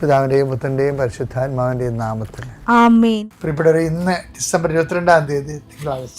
പിതാവിന്റെയും പുത്രന്റെയും പരിശുദ്ധാത്മാവിന്റെയും നാമത്തിൽ. പ്രിയപ്പെട്ടവരെ ഇന്ന് ഡിസംബർ ഇരുപത്തിരണ്ടാം തീയതി തിങ്കളാഴ്ച.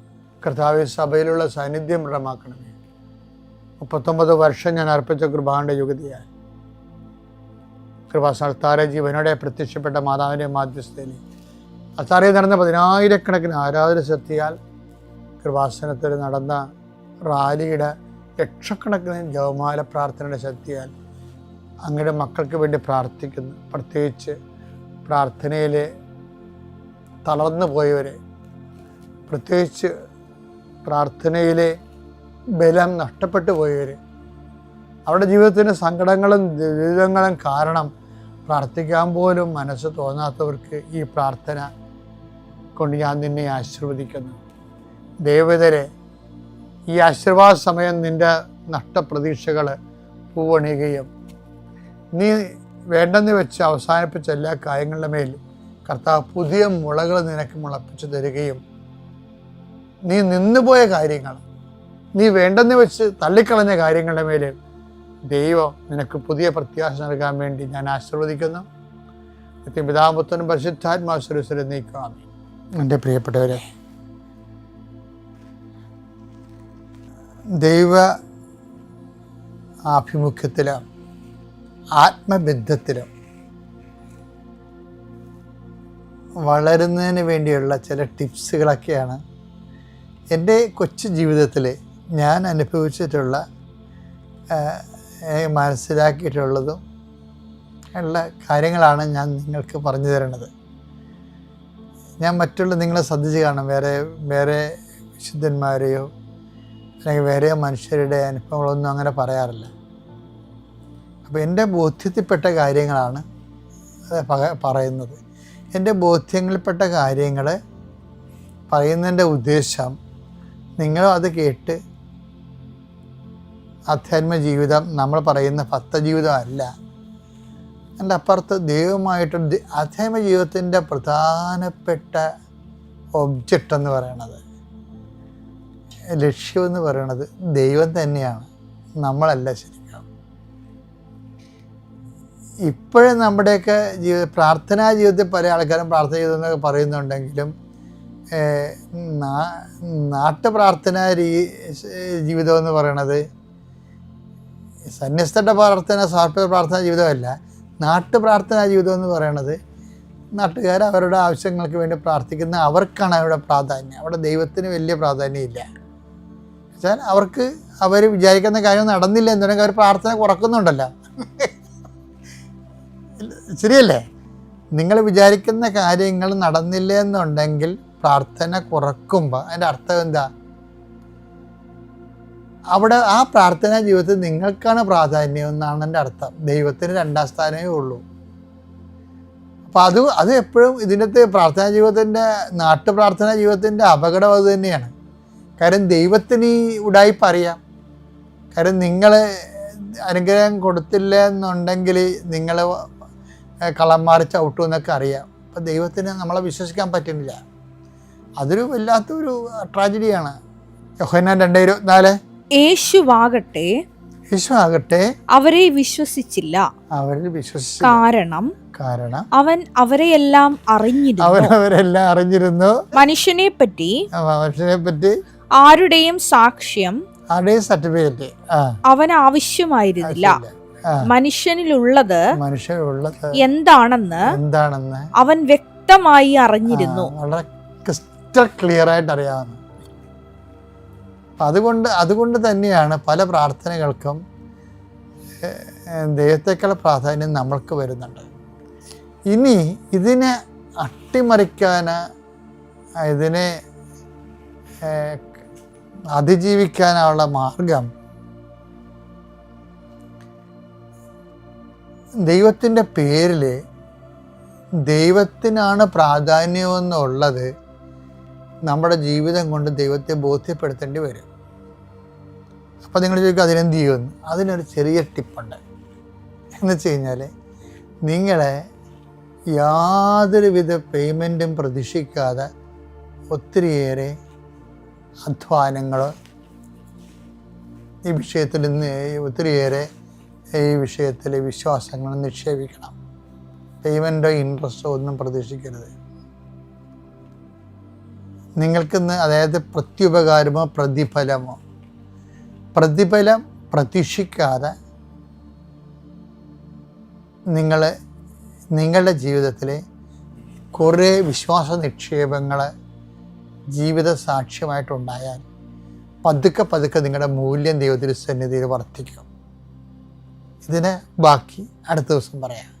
കർത്താവെ സഭയിലുള്ള സാന്നിധ്യം ദൃഢമാക്കണമേ. മുപ്പത്തൊമ്പത് വർഷം ഞാൻ അർപ്പിച്ച കൃപാന്റെ യുഗതിയായി കൃപാസ്ഥാന ജീവനോടെ പ്രത്യക്ഷപ്പെട്ട മാതാവിന്റെ മാധ്യസ്ഥയിൽ അത്താറയിൽ നടന്ന പതിനായിരക്കണക്കിന് ആരാധന ശക്തിയാൽ കൃപാസനത്തിൽ നടന്ന റാലിയുടെ ലക്ഷക്കണക്കിന് ജവമാല പ്രാർത്ഥനയുടെ ശക്തിയാൽ അങ്ങയുടെ മക്കൾക്ക് വേണ്ടി പ്രാർത്ഥിക്കുന്നു. പ്രത്യേകിച്ച് പ്രാർത്ഥനയിൽ തളർന്നു പോയവരെ പ്രത്യേകിച്ച് പ്രാർത്ഥനയിലെ ബലം നഷ്ടപ്പെട്ടു പോയവർ അവരുടെ ജീവിതത്തിന് സങ്കടങ്ങളും ദുരിതങ്ങളും കാരണം പ്രാർത്ഥിക്കാൻ പോലും മനസ്സ് തോന്നാത്തവർക്ക് ഈ പ്രാർത്ഥന കൊണ്ട് ഞാൻ നിന്നെ ആശീർവദിക്കുന്നു. ദേവതരെ ഈ ആശീർവാദ സമയം നിന്റെ നഷ്ടപ്രതീക്ഷകൾ പൂവണിയുകയും നീ വേണ്ടെന്ന് വെച്ച് അവസാനിപ്പിച്ച എല്ലാ കാര്യങ്ങളുടെ മേൽ കർത്താവ് പുതിയ മുളകൾ നിനക്ക് മുളപ്പിച്ചു തരികയും നീ നിന്നുപോയ കാര്യങ്ങൾ നീ വേണ്ടെന്ന് വെച്ച് തള്ളിക്കളഞ്ഞ കാര്യങ്ങളുടെ മേലെ ദൈവം നിനക്ക് പുതിയ പ്രത്യാശ നൽകാൻ വേണ്ടി ഞാൻ ആശീർവദിക്കുന്നു. നിത്യം നിത്യപിതാപുത്തനും പരിശുദ്ധാത്മാശ്വരസ്വരം നീക്കാം എന്റെ പ്രിയപ്പെട്ടവരെ ദൈവ ആഭിമുഖ്യത്തിലും ആത്മബന്ധത്തിലും വളരുന്നതിന് വേണ്ടിയുള്ള ചില ടിപ്സുകളൊക്കെയാണ് എന്റെ കൊച്ചു ജീവിതത്തിൽ ഞാൻ അനുഭവിച്ചിട്ടുള്ള മനസ്സിലാക്കിയിട്ടുള്ളതും ഉള്ള കാര്യങ്ങളാണ് ഞാൻ നിങ്ങൾക്ക് പറഞ്ഞു തരുന്നത്. ഞാൻ മറ്റുള്ള നിങ്ങളെ ശ്രദ്ധിച്ച് കാണും വേറെ വേറെ വിശുദ്ധന്മാരെയോ അല്ലെങ്കിൽ വേറെ മനുഷ്യരുടെ അനുഭവങ്ങളൊന്നും അങ്ങനെ പറയാറില്ല. അപ്പോൾ എന്റെ ബോധ്യത്തിൽപ്പെട്ട കാര്യങ്ങളാണ് പറയുന്നത്. എന്റെ ബോധ്യങ്ങളിൽപ്പെട്ട കാര്യങ്ങൾ പറയുന്നതിന്റെ ഉദ്ദേശം നിങ്ങളും അത് കേട്ട് അധ്യാത്മ ജീവിതം നമ്മൾ പറയുന്ന ഭക്തജീവിതം അല്ല. എന്റെ അപ്പുറത്ത് ദൈവമായിട്ട് അധ്യാത്മ ജീവിതത്തിന്റെ പ്രധാനപ്പെട്ട ഒബ്ജക്റ്റ് എന്ന് പറയണത് ലക്ഷ്യമെന്ന് പറയണത് ദൈവം തന്നെയാണ്. നമ്മളല്ല ശരിക്കും. ഇപ്പോഴും നമ്മുടെയൊക്കെ ജീവിത പ്രാർത്ഥനാ ജീവിതത്തിൽ പല ആൾക്കാരും പ്രാർത്ഥന ചെയ്തെന്നൊക്കെ പറയുന്നുണ്ടെങ്കിലും ഏഹ്, നാ- നാട്ടു പ്രാർത്ഥനാ രീ ജീവിതം എന്ന് പറയണത് സന്യസ്തരുടെ പ്രാർത്ഥന സമർപ്പിത പ്രാർത്ഥന ജീവിതമല്ല. നാട്ടു പ്രാർത്ഥനാ ജീവിതം എന്ന് പറയണത് നാട്ടുകാർ അവരുടെ ആവശ്യങ്ങൾക്ക് വേണ്ടി പ്രാർത്ഥിക്കുന്ന അവർക്കാണ് അവിടെ പ്രാധാന്യം. അവിടെ ദൈവത്തിന് വലിയ പ്രാധാന്യമില്ല. വെച്ചാൽ അവർക്ക് അവർ വിചാരിക്കുന്ന കാര്യം നടന്നില്ല എന്നുണ്ടെങ്കിൽ അവർ പ്രാർത്ഥന കുറക്കുന്നുണ്ടല്ലോ. ശരിയല്ലേ? നിങ്ങൾ വിചാരിക്കുന്ന കാര്യങ്ങൾ നടന്നില്ല എന്നുണ്ടെങ്കിൽ പ്രാർത്ഥന കുറക്കുമ്പോൾ അതിന്റെ അർത്ഥം എന്താ? അവിടെ ആ പ്രാർത്ഥനാ ജീവിതത്തിൽ നിങ്ങൾക്കാണ് പ്രാധാന്യം എന്നാണ് എന്റെ അർത്ഥം. ദൈവത്തിന് രണ്ടാം സ്ഥാനമേ ഉള്ളൂ. അപ്പം അത് അത് എപ്പോഴും ഇതിന്റെ പ്രാർത്ഥനാ ജീവിതത്തിന്റെ നാട്ടു പ്രാർത്ഥനാ ജീവിതത്തിന്റെ അപകടം അത് തന്നെയാണ്. കാര്യം ദൈവത്തിന് ഈ ഉടായ്പ അറിയാം. കാര്യം നിങ്ങൾ അനുഗ്രഹം കൊടുത്തില്ല എന്നുണ്ടെങ്കിൽ നിങ്ങൾ കള്ളന്മാർ ചവിട്ടും എന്നൊക്കെ അറിയാം. അപ്പം ദൈവത്തിന് നമ്മളെ വിശ്വസിക്കാൻ പറ്റുന്നില്ല. അതൊരു വല്ലാത്തൊരു ട്രാജഡിയാണ്. യോഹന്നാൻ രണ്ടേ ഇരുപത്തിനാല്. യേശുവാകട്ടെ. യേശു ആകട്ടെ അവരെ വിശ്വസിച്ചില്ല. അവരെ വിശ്വസിച്ചു കാരണം കാരണം അവൻ അവരെയെല്ലാം അറിഞ്ഞിരുന്നു. അവൻ അവരെല്ലാം അറിഞ്ഞിരുന്നു. മനുഷ്യനെ പറ്റി മനുഷ്യനെ പറ്റി ആരുടെയും സാക്ഷ്യം ആരുടെയും സർട്ടിഫിക്കറ്റ്? അവൻ ആവശ്യമായിരുന്നില്ല. മനുഷ്യനിലുള്ളത് മനുഷ്യരുള്ളത് എന്താണെന്ന് എന്താണെന്ന് അവൻ വ്യക്തമായി അറിഞ്ഞിരുന്നു. വളരെ ക്രിസ്റ്റൽ ക്ലിയർ ആയിട്ട് അറിയാവുന്നത്. അതുകൊണ്ട് അതുകൊണ്ട് തന്നെയാണ് പല പ്രാർത്ഥനകൾക്കും ദൈവത്തേക്കാൾ പ്രാധാന്യം നമ്മൾക്ക് വരുന്നുണ്ട്. ഇനി ഇതിനെ അട്ടിമറിക്കാൻ ഇതിനെ അതിജീവിക്കാനുള്ള മാർഗം ദൈവത്തിന്റെ പേരിൽ ദൈവത്തിനാണ് പ്രാധാന്യമെന്നുള്ളത് നമ്മുടെ ജീവിതം കൊണ്ട് ദൈവത്തെ ബോധ്യപ്പെടുത്തേണ്ടി വരും. അപ്പോൾ നിങ്ങൾ ചോദിക്കുക അതിനെന്ത് ചെയ്യുമെന്ന്? അതിനൊരു ചെറിയ ടിപ്പുണ്ട്. എന്ന് വെച്ച് കഴിഞ്ഞാൽ നിങ്ങളെ യാതൊരുവിധ പേയ്മെന്റും പ്രതീക്ഷിക്കാതെ ഒത്തിരിയേറെ അധ്വാനങ്ങൾ ഈ വിഷയത്തിൽ നിന്ന് ഒത്തിരിയേറെ ഈ വിഷയത്തിലെ വിശ്വാസങ്ങൾ നിക്ഷേപിക്കണം. പേയ്മെന്റോ ഇൻട്രസ്റ്റോ ഒന്നും പ്രതീക്ഷിക്കരുത്. നിങ്ങൾക്കിന്ന് അതായത് പ്രത്യുപകാരമോ പ്രതിഫലമോ? പ്രതിഫലം പ്രതീക്ഷിക്കാതെ നിങ്ങൾ നിങ്ങളുടെ ജീവിതത്തിൽ കുറേ വിശ്വാസ നിക്ഷേപങ്ങൾ ജീവിത സാക്ഷ്യമായിട്ടുണ്ടായാൽ പതുക്കെ പതുക്കെ നിങ്ങളുടെ മൂല്യം ദൈവത്തിന്റെ സന്നിധിയിൽ വർദ്ധിക്കും. ഇതിന് ബാക്കി അടുത്ത ദിവസം പറയാം.